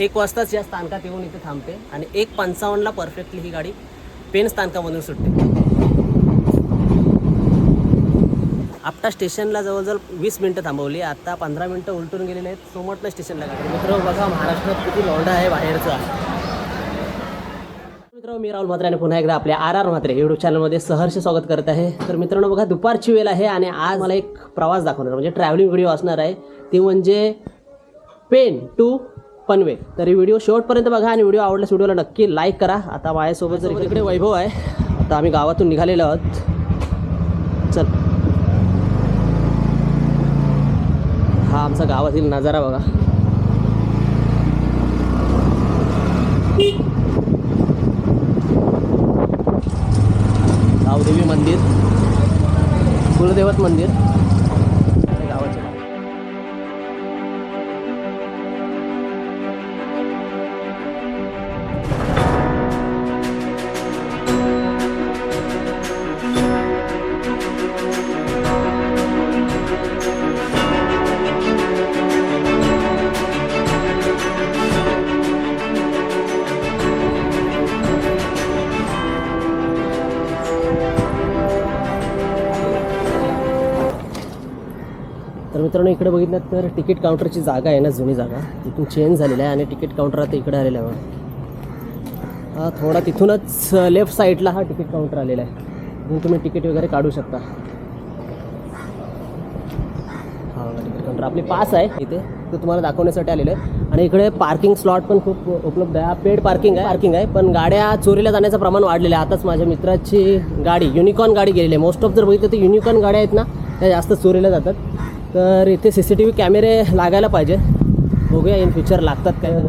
एक वाजताच या स्थानकात येऊन इथे थांबते आणि एक पंचावन्नला परफेक्टली ही गाडी पेन स्थानकामधून सुटते. आपटा स्टेशनला जवळजवळ वीस मिनटं थांबवली. आता पंधरा मिनटं उलटून गेलेले आहेत. सोमटला स्टेशनला गाडी. मित्र बघा महाराष्ट्रात किती लोंढा आहे बाहेरचा. मित्र मी राहुल म्हात्रे आणि पुन्हा एकदा आपल्या आर आर म्हात्रे यूट्यूब चॅनलमध्ये सहर्ष स्वागत करत आहे. तर मित्रांनो बघा दुपारची वेळ आहे आणि आज मला एक प्रवास दाखवणार म्हणजे ट्रॅव्हलिंग व्हिडिओ असणार आहे. ती म्हणजे पेन टू पनवे तर व्हिडिओ शेवटपर्यंत बघा आणि व्हिडिओ आवडल्यास व्हिडिओला नक्की लाईक करा. आता माझ्यासोबत जर इकडे वैभव आहे आता आम्ही गावातून निघालेलो आहोत. चल. हा आमचा गावातील नजारा बघा. गावदेवी मंदिर कुलदेवत मंदिर. मित्रांनो इकडे बघितलं तर तिकीट काउंटरची जागा आहे ना जुनी जागा. तिथून चेंज झालेला आहे आणि तिकीट काउंटर आता इकडे आलेला आहे हा थोडा तिथूनच लेफ्ट साईडला हा तिकीट काउंटर आलेला आहे. तिथून तुम्ही तिकीट वगैरे काढू शकता. हा तिकीट काउंटर आपली पास आहे इथे. ते तुम्हाला दाखवण्यासाठी आलेलं आहे. आणि इकडे पार्किंग स्लॉट पण खूप उपलब्ध आहे. पेड पार्किंग आहे पार्किंग आहे. पण गाड्या चोरीला जाण्याचं प्रमाण वाढलेलं आहे. आताच माझ्या मित्राची गाडी युनिकॉर्न गाडी गेलेली आहे. मोस्ट ऑफ जर बघितलं तर युनिकॉर्न गाड्या आहेत ना त्या जास्त चोरीला जातात. तर इथे सी सी टी व्ही कॅमेरे लागायला पाहिजे. बघूया इन फ्युचर लागतात काय.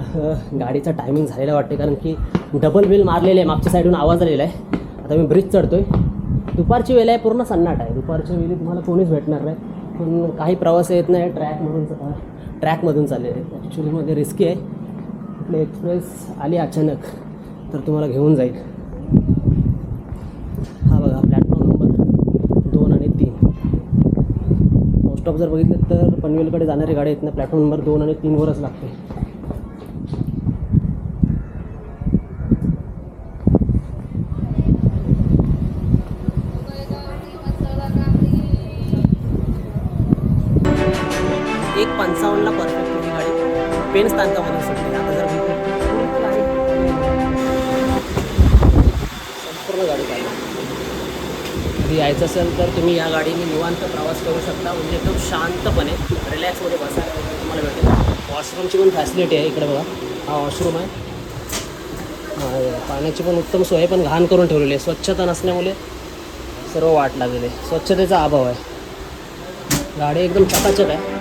गाडीचा टायमिंग झालेला वाटते कारण की डबल बिल मारलेले आहे मागच्या साईडून आवाज आलेला आहे. आता मी ब्रिज आहे दुपारची वेळ आहे पूर्ण सन्नाट आहे. दुपारच्या वेळी तुम्हाला कोणीच भेटणार नाही. पण काही प्रवास येत नाही ट्रॅकमधून ट्रॅकमधून चाललेले ॲक्च्युलीमध्ये रिस्की आहे. कुठली एक्सप्रेस आली अचानक तर तुम्हाला घेऊन जाईल हा बघा प्लॅटफॉर्म नंबर दोन आणि तीन मोस्ट जर बघितलं तर पनवेलकडे जाणारी गाडी आहेत ना प्लॅटफॉर्म नंबर दोन आणि तीनवरच लागते. एक पंचावन्नला परफेक्ट गाडी. पेन स्थानकामध्ये. कधी यायचं असेल तर तुम्ही या गाडीने निवांत प्रवास करू शकता. म्हणजे एकदम शांतपणे रिलॅक्समध्ये बसायला तुम्हाला भेटेल. वॉशरूमची पण फॅसिलिटी आहे इकडे बघा. हा वॉशरूम आहे. हा, पाण्याची पण उत्तम सोय पण घाण करून ठेवलेली आहे. स्वच्छता नसल्यामुळे सर्व वाट लागलेली आहे. स्वच्छतेचा अभाव आहे. गाडी एकदम चकाचक आहे.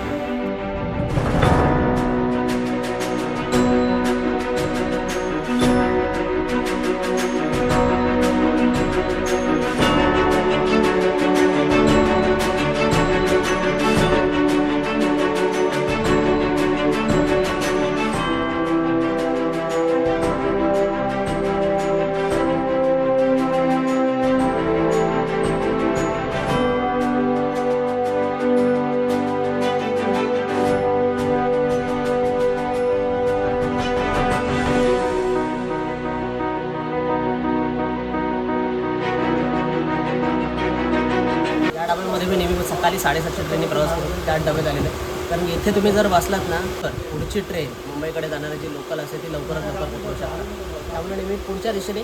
साडेसातशे ट्रेनने प्रवास करून त्यात डबे झालेले आहेत. कारण इथे तुम्ही जर बसलात ना तर पुढची ट्रेन मुंबईकडे जाणारी जी लोकल असते ती लवकरात लवकर पोहोचू शकता त्यामुळे नेहमी पुढच्या दिशेने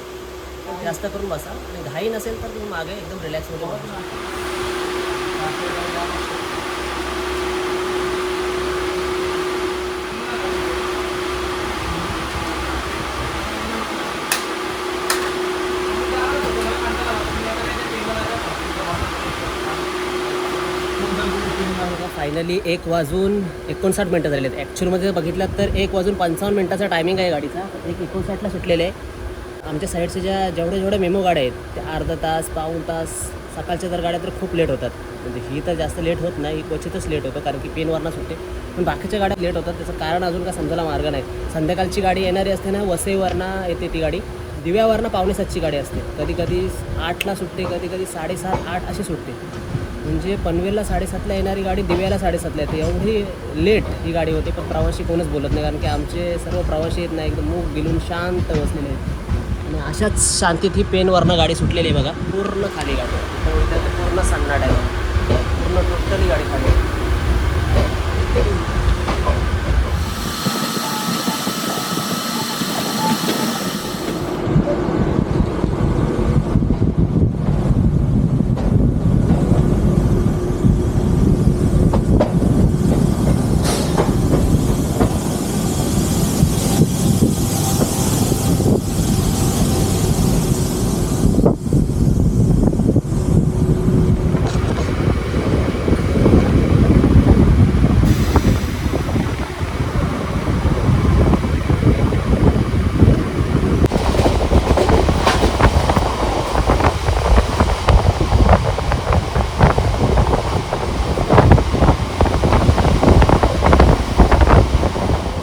जास्त करून बसा. आणि घाई नसेल तर तुम्ही मागे एकदम रिलॅक्स बसू शकता फायनली एक वाजून एकोणसाठ मिनटं झालेली आहेत ॲक्च्युअलमध्ये बघितलं तर एक वाजून पंचावन्न मिनटाचा टायमिंग आहे गाडीचा. एक एकोणसाठला सुटलेले आहे. आमच्या साईडच्या ज्या जेवढ्या जेवढ्या मेमो गाड्या आहेत त्या अर्धा तास पाऊण तास सकाळच्या तर गाड्या तर खूप लेट होतात. म्हणजे ही तर जास्त लेट होत नाही क्वचितच लेट होतं कारण की पेनवरनं सुटते. पण बाकीच्या गाड्या लेट होतात त्याचं कारण अजून काय समजायला मार्ग नाही. संध्याकाळची गाडी येणारी असते ना वसईवरनं येते ती गाडी. दिव्यावरनं पावणे सातची गाडी असते. कधी कधी आठला सुटते कधी कधी साडेसात आठ अशी सुटते. म्हणजे पनवेलला साडेसातला येणारी गाडी दिव्याला साडेसातला येते. एवढी लेट ही गाडी होते पण प्रवासी कोणच बोलत नाही कारण की आमचे सर्व प्रवासी येत नाही एकदम मूग गिलून शांत बसलेले आहेत. आणि अशाच शांतीत ही पेनवरनं गाडी सुटलेली आहे बघा. पूर्ण खाली गाडी इथं इथं पूर्ण सन्नाट आहे. पूर्ण टोटली गाडी खाली आहे.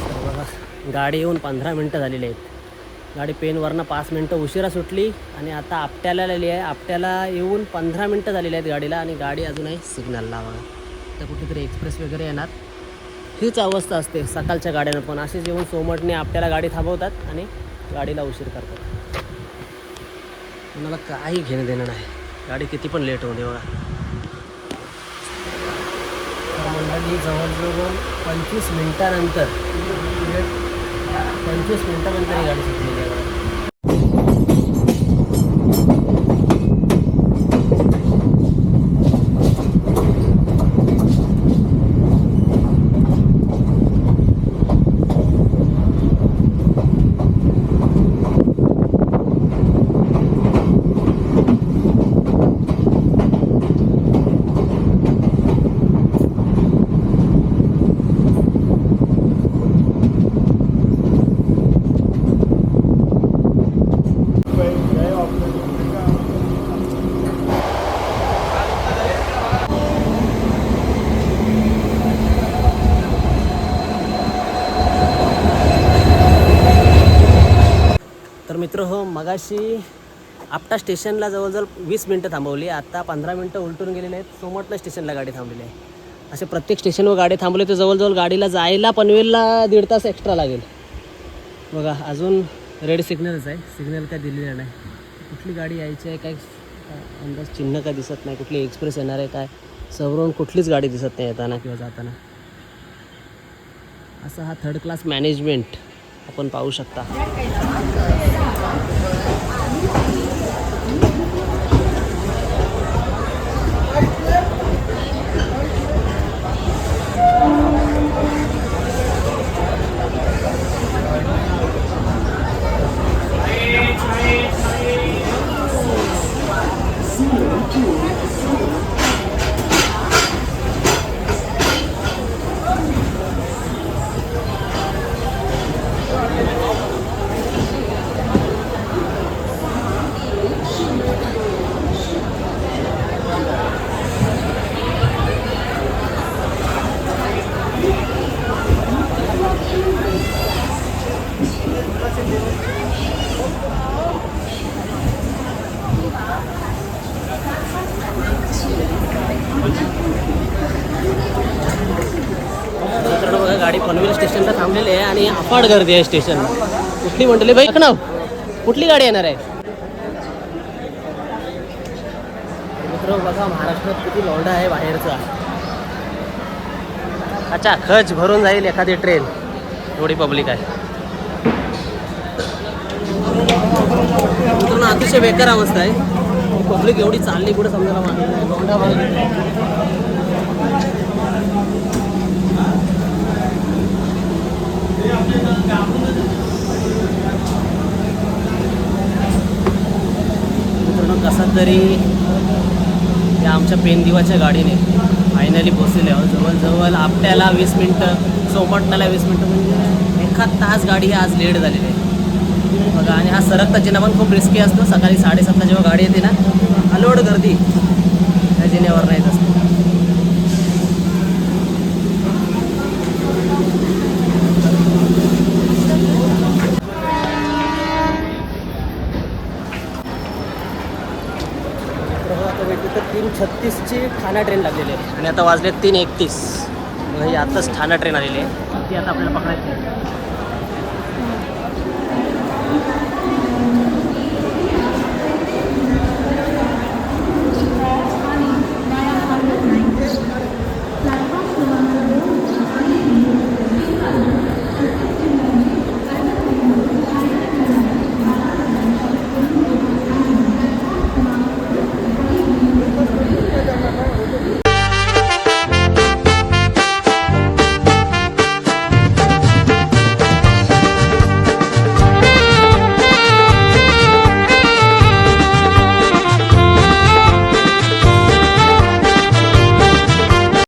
तर बघा गाडी येऊन पंधरा मिनटं झालेली आहेत. गाडी पेनवरनं पाच मिनटं उशिरा सुटली आणि आता आपट्याला आलेली आहे. आपट्याला येऊन पंधरा मिनटं झालेली आहेत गाडीला आणि गाडी अजूनही सिग्नल लावा. तर कुठेतरी एक्सप्रेस वगैरे येणार. हीच अवस्था असते सकाळच्या गाड्यांना पण. असेच येऊन सोमटने आपट्याला गाडी थांबवतात आणि गाडीला उशीर करतात. मला काही घेणं देणं नाही. गाडी किती पण लेट होऊ दे बघा. मंडळी जवळजवळ पंचवीस मिनिटानंतर पंचवीस मिनिटानंतर ही गाडी सुटलेली आहे बघा. तर मित्र हो मगाशी आपटा स्टेशनला जवळजवळ वीस मिनटं थांबवली आता पंधरा मिनटं उलटून गेलेले आहेत. सोमटला स्टेशनला गाडी थांबलेली आहे. असे प्रत्येक स्टेशनवर गाडी थांबवली तर जवळजवळ गाडीला जायला पनवेलला दीड तास एक्स्ट्रा लागेल. बघा अजून रेड सिग्नलच आहे. सिग्नल काय दिलेलं नाही. कुठली गाडी यायची आहे काय अंदाज चिन्ह काय दिसत नाही. कुठली एक्सप्रेस येणार आहे काय. सवरून कुठलीच गाडी दिसत नाही येताना किंवा जाताना. असा हा थर्ड क्लास मॅनेजमेंट आपण पाहू शकता मित्रांनो बघा गाडी पनवेल स्टेशनला थांबलेली आहे आणि अफाट गर्दी आहे स्टेशन. कुठली म्हटली बाई ना. कुठली गाडी येणार आहे? मित्र बघा महाराष्ट्रात किती लॉन्डा आहे बाहेरचा. अच्छा खच भरून जाईल एखादी ट्रेन एवढी पब्लिक आहे. मित्रांनो अतिशय बेकार अवस्था आहे. पब्लिक एवढी चालली पुढे समजायला मागे नाही. लोंढा बघा मित्रांनो कसा तरी या आमच्या पेनदिवाच्या गाडीने फायनली पोचलेले आहोत. जवळजवळ आपट्याला वीस मिनटं सोमटणाला वीस मिनटं म्हणजे एखाद तास गाडी आज लेट झालेली आहे. बघा आणि हा सरकता जिना पण खूप रिस्की असतो. सकाळी साडेसातला जेव्हा गाडी येते ना अलोड गर्दी. त्या जिन्यावर येत असते तर हो, आता भेटली तर तीन छत्तीसची ठाणा ट्रेन लागलेली आहे आणि आता वाजले तीन एकतीस. म्हणजे आत्ताच ठाणा ट्रेन आलेली. आहे ती आता आपल्याला पकडायची आहे.